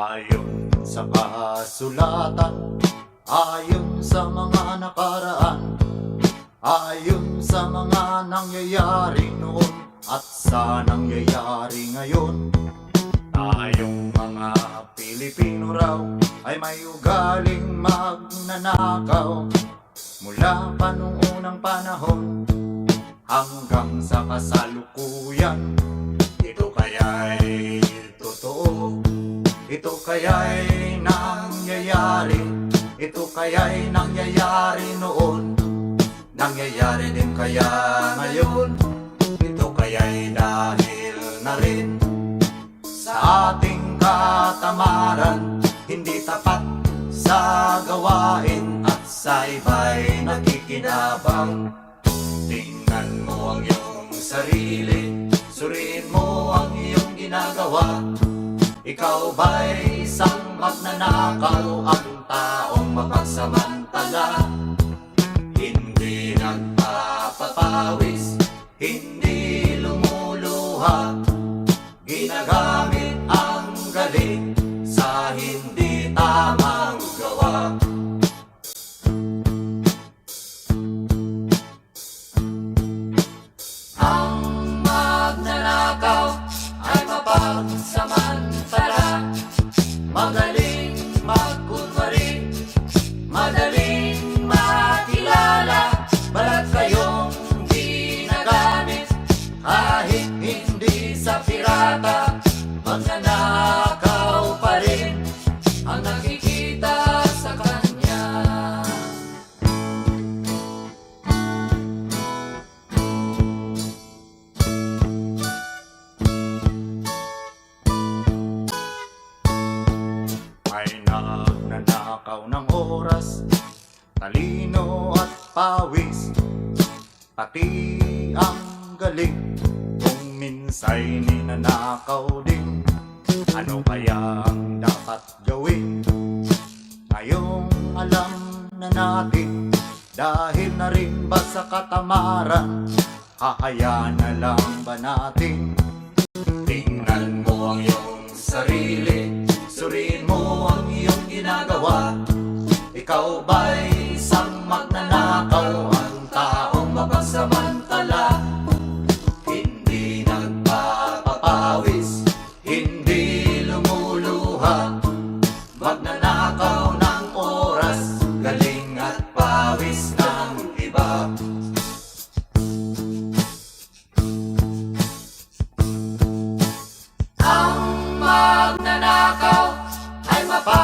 Ayon sa kasulatan. Ayon sa mga nakaraan Ayon sa mga nangyayari noon At sa nangyayari ngayon. Tayong mga Pilipino raw Ay may ugaling magnanakaw. Mula pa nung unang panahon Hanggang sa kasalukuyan Ito kaya'y Ito kaya'y nangyayari. Ito kaya'y nangyayari noon. Nangyayari din kaya ngayon. Ito kaya'y dahil na rin Sa ating katamaran. Hindi tapat sa gawain At sa iba'y nakikinabang. Tingnan mo ang iyong sarili. Suriin mo ang iyong ginagawa Ikaw ba'y isang magnanakaw Ang taong mapagsamantala? Hindi nagpapapawis Hindi lumuluha. Ginagamit ang galing Sa hindi tamang nakikita sa kanya. May nagnanakaw ng oras Talino at pawis. Pati ang galing Kung minsa'y ninanakaw din Ano kaya ang dapat gawin? Ngayong alam na natin Dahil na rin ba sa katamaran Hahayaan na lang ba natin? Tingnan mo ang iyong sarili Suriin mo ang iyong ginagawa. Ikaw ba'y isang magnanakaw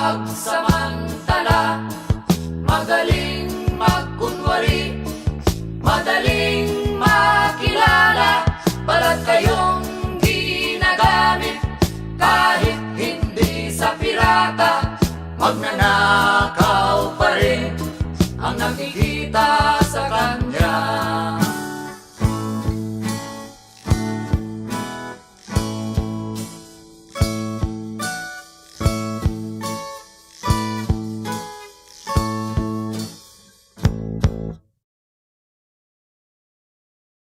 magsamantala Magaling magkunwari Madaling makilala Balat kayong ginagamit Kahit hindi sa pirata Magnanakaw